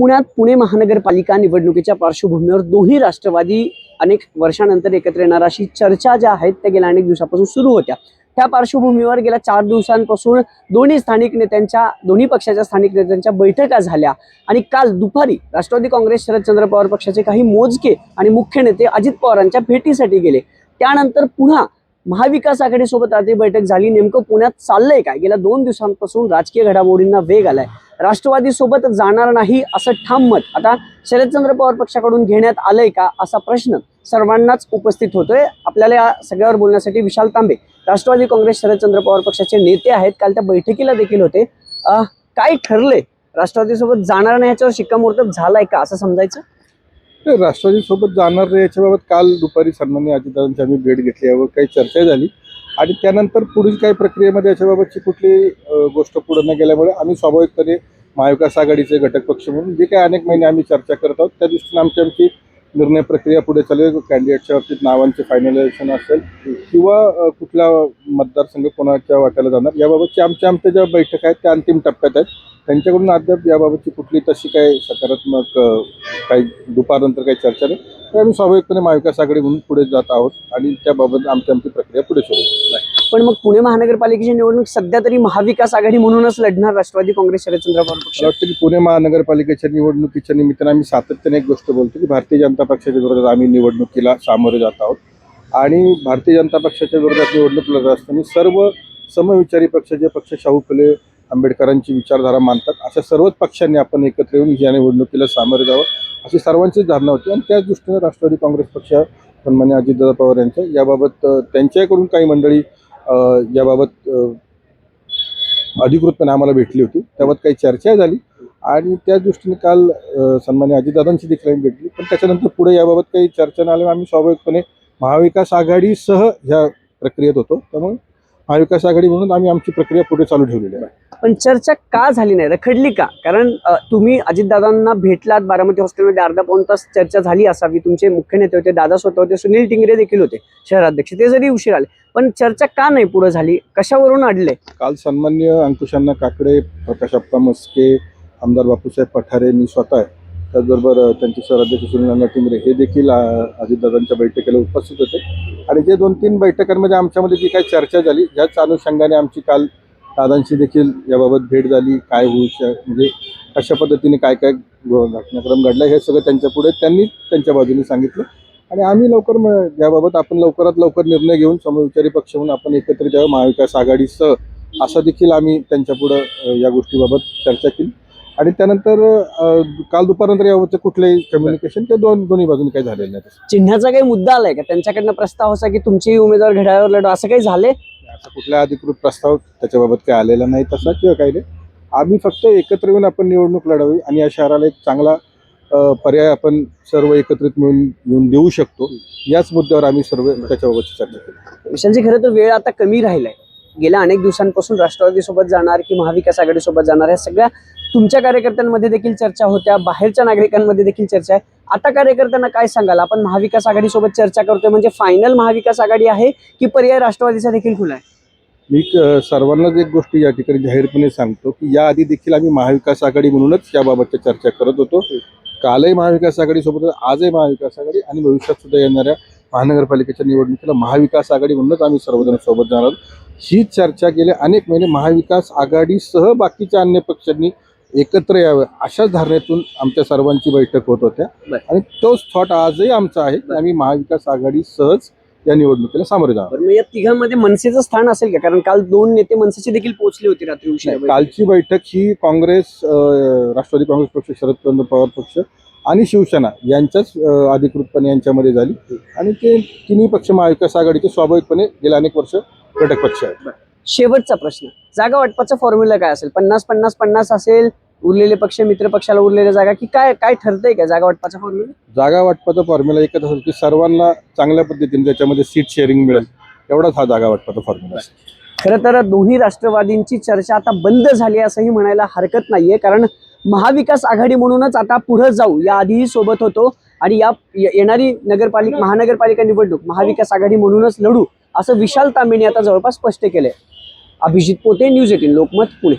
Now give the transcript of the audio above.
पुण्यात पुणे महानगरपालिका निवडणुकीच्या पार्श्वभूमीवर दोन्ही राष्ट्रवादी अनेक वर्षानंतर एकत्र येणार अशी चर्चा ज्या आहेत त्या गेल्या अनेक दिवसापासून सुरू होत्या. त्या पार्श्वभूमीवर गेल्या चार दिवसांपासून दोन्ही स्थानिक नेत्यांच्या दोन्ही पक्षाच्या स्थानिक नेत्यांच्या बैठका झाल्या. आणि काल दुपारी राष्ट्रवादी काँग्रेस शरदचंद्र पवार पक्षाचे काही मोजके आणि मुख्य नेते अजित पवारांच्या भेटीसाठी गेले. त्यानंतर पुन्हा महाविकास आघाडीसोबत रात्री बैठक झाली. नेमकं पुण्यात चाललंय काय? गेल्या दोन दिवसांपासून राजकीय घडामोडींना वेग आलाय. राष्ट्रवादी सोबत जाणार नाही असं ठाम मत आता शरदचंद्र पवार पक्षाकडून घेण्यात आलंय का असा प्रश्न सर्वांनाच उपस्थित होतोय. आपल्याला या सगळ्यावर बोलण्यासाठी विशाल तांबे राष्ट्रवादी काँग्रेस शरदचंद्र पवार पक्षाचे नेते आहेत. काल त्या बैठकीला देखील होते. काय ठरले राष्ट्रवादी सोबत जाणार नाही याच्यावर शिक्कामोर्तब झालाय का असं समजायचं? राष्ट्रवादीसोबत राष्ट्रवादी सोबत जाणार नाही याच्याबाबत काल दुपारी सन्मान्य अजितदादांची आम्ही भेट घेतली यावर काही चर्चा झाली. आणि त्यानंतर पुढील काही प्रक्रियेमध्ये याच्याबाबतची कुठली गोष्ट पुढे न गेल्यामुळे आम्ही स्वाभाविकपणे महाविकास आघाडीचे घटक पक्ष म्हणून जे काही अनेक महिने आम्ही चर्चा करत आहोत त्या दृष्टीने आमची आमची निर्णय प्रक्रिया पुढे चालू आहे. कॅन्डिडेटच्या बाबतीत नावांचे फायनलायझेशन असेल किंवा कुठला मतदारसंघ कोणाच्या वाट्याला जाणार याबाबतच्या आमच्या आमच्या ज्या बैठक आहेत त्या अंतिम टप्प्यात आहेत. त्यांच्याकडून अद्याप याबाबतची कुठली तशी काही सकारात्मक काही दुपारनंतर काही चर्चा नाही. आम्ही स्वाभाविकपणे महाविकास आघाडी म्हणून पुढे जात आहोत आणि त्याबाबत आमची आमची प्रक्रिया पुढे सुरू आहे. पण मग पुणे महानगरपालिकेची निवडणूक सध्या तरी महाविकास आघाडी म्हणूनच लढणार राष्ट्रवादी काँग्रेस शरदचंद्र पवार पक्ष. मला वाटतं की पुणे महानगरपालिकेच्या निवडणुकीच्या निमित्तानं आम्ही सातत्याने एक गोष्ट बोलतो की भारतीय जनता पक्षाच्या विरोधात आम्ही निवडणुकीला सामोरे जात आहोत. आणि भारतीय जनता पक्षाच्या विरोधात निवडणूक लढत असताना सर्व समविचारी पक्ष जे पक्ष शाहू फुले आंबेडकरांची विचारधारा मानतात अशा सर्वच पक्षांनी आपण एकत्र येऊन या निवडणुकीला सामोरे जावं. अशी सर्वांचीच धारणा होती. आणि त्याच दृष्टीने राष्ट्रवादी काँग्रेस पक्ष सन्मान्य अजितदादा पवार यांच्या याबाबत त्यांच्याकडून काही मंडळी याबाबत अधिकृतपणे आम्हाला भेटली होती. त्याबाबत काही चर्चा झाली. आणि त्याच दृष्टीने काल सन्मान्य अजितदादांची देखील आम्ही भेटली. पण त्याच्यानंतर पुढे याबाबत काही चर्चा न आल्यामुळे आम्ही स्वाभाविकपणे महाविकास आघाडीसह ह्या प्रक्रियेत होतो. त्यामुळे महाविकास आघाडी म्हणून आम्ही आमची प्रक्रिया पुढे चालू ठेवलेली आहे. पण चर्चा का झाली नाही? रखडली का? कारण तुम्ही अजितदादांना भेटलात बारामती हॉस्टेलमध्ये अर्धा पाऊन तास चर्चा झाली असावी. तुमचे मुख्य नेते होते दादा स्वतः होते सुनील टिंगरे देखील होते शहराध्यक्ष. ते जरी उशीर आले पण चर्चा का नाही पुढे झाली? कशावरून अडले काल सन्मान्य अंकुशांना काकडे प्रकाश आप्पा मस्के आमदार बापूसाहेब पठारे मी स्वतः आहे. त्याचबरोबर त्यांचे शहराध्यक्ष सुनील टिंगरे हे देखील अजितदादांच्या बैठकीला उपस्थित होते. आणि जे दोन तीन बैठकांमध्ये आमच्यामध्ये जी काही चर्चा झाली ज्याच अनुषंगाने आमची काल दादांची देखील याबाबत भेट झाली काय होऊ श म्हणजे कशा पद्धतीने काय काय घटनाक्रम घडला हे सगळं त्यांच्या पुढे त्यांनी त्यांच्या बाजूने सांगितलं. आणि आम्ही लवकर याबाबत आपण लवकरात लवकर निर्णय घेऊन समविचारी पक्ष म्हणून आपण एकत्रित यावं महाविकास आघाडीसह असं देखील आम्ही त्यांच्या पुढं या गोष्टीबाबत चर्चा केली. आणि त्यानंतर काल दुपारनंतर याबाबतचं कुठलंही कम्युनिकेशन ते दोन दोन्ही बाजूने काही झालेलं नाही. चिन्हाचा काही मुद्दा आलाय का? त्यांच्याकडनं प्रस्ताव असा की तुमची उमेदवार घड्यावर लढव असं काही झालंय? असा कुठला अधिकृत प्रस्ताव त्याच्याबाबत काय आलेला नाही तसा किंवा काही नाही. आम्ही फक्त एकत्र येऊन आपण निवडणूक लढावी आणि या शहराला एक चांगला पर्याय आपण सर्व एकत्रित मिळून येऊन देऊ शकतो. याच मुद्द्यावर आम्ही सर्व त्याच्याबाबत चर्चा केली. विशालजी खरं तर वेळ आता कमी राहिलाय. गेल्या अनेक दिवसांपासून राष्ट्रवादीसोबत जाणार की महाविकास आघाडीसोबत जाणार ह्या सगळ्या तुमच्या कार्यकर्त्यांमध्ये देखील चर्चा होत्या बाहेरच्या नागरिकांमध्ये देखील चर्चा आहे. आता कार्यकर्त्यांना काय सांगाल? आपण महाविकास आघाडीसोबत चर्चा करतोय म्हणजे फायनल महाविकास आघाडी आहे की पर्याय राष्ट्रवादीचा देखील खुला आहे? मी सर्वांनाच एक गोष्ट या ठिकाणी जाहीरपणे सांगतो की याआधी देखील आम्ही महाविकास आघाडी म्हणूनच याबाबतच्या चर्चा करत होतो कालही महाविकास आघाडीसोबत आजही महाविकास आघाडी आणि भविष्यात सुद्धा येणाऱ्या महानगरपालिकेच्या निवडणुकीला महाविकास आघाडी म्हणूनच आम्ही सर्वजण सोबत जाणार आहोत. ही चर्चा गेले अनेक महिने महाविकास आघाडीसह बाकीच्या अन्य पक्षांनी एकत्र यावं अशाच धारणेतून आमच्या सर्वांची बैठक होत होत्या. आणि तोच थॉट आजही आमचा आहे की आम्ही महाविकास आघाडीसहच या निवडणुकीला सामोरे जाणार. बरं, मग या तिघांमध्ये मनसेचं स्थान असेल का? कारण काल दोन नेते मनसेचे देखील पोहोचले होते रात्री उशिरा नाही, कालची बैठक ही काँग्रेस अ, राष्ट्रवादी काँग्रेस पक्ष शरदचंद्र पवार पक्ष आणि शिवसेना यांच्याच अ, अधिकृतपणे यांच्यामध्ये झाली. आणि ते तिन्ही पक्ष महाविकास आघाडीचे स्वाभाविकपणे गेल्या अनेक वर्ष घटक पक्ष आहेत शेवटचा प्रश्न. जागा वाटपाचा फॉर्म्युला काय असेल? पन्नास पन्नास पन्नास असेल उरलेले पक्ष मित्र पक्षाला उरलेल्या जागा की काय काय ठरतंय का जागा वाटपाचा फॉर्म्युला जागा वाटपाचा फॉर्म्युला एकच असेल की सर्वांना चांगल्या पद्धतीने त्याच्यामध्ये सीट शेअरिंग मिळेल एवढाच हा जागा वाटपाचा फॉर्म्युला असेल खरं तर दोन्ही राष्ट्रवादींची चर्चा आता बंद झाली असंही म्हणायला हरकत नाहीये कारण महाविकास आघाडी म्हणूनच आता पुढे जाऊ या आधीही सोबत होतो आणि या ये- येणारी नगरपालिका महानगरपालिका निवडणूक महाविकास आघाडी म्हणूनच लढू असं विशाल तांबेने आता जवळपास स्पष्ट केलंय. अभिजित पोते न्यूज एटीन लोकमत पुणे.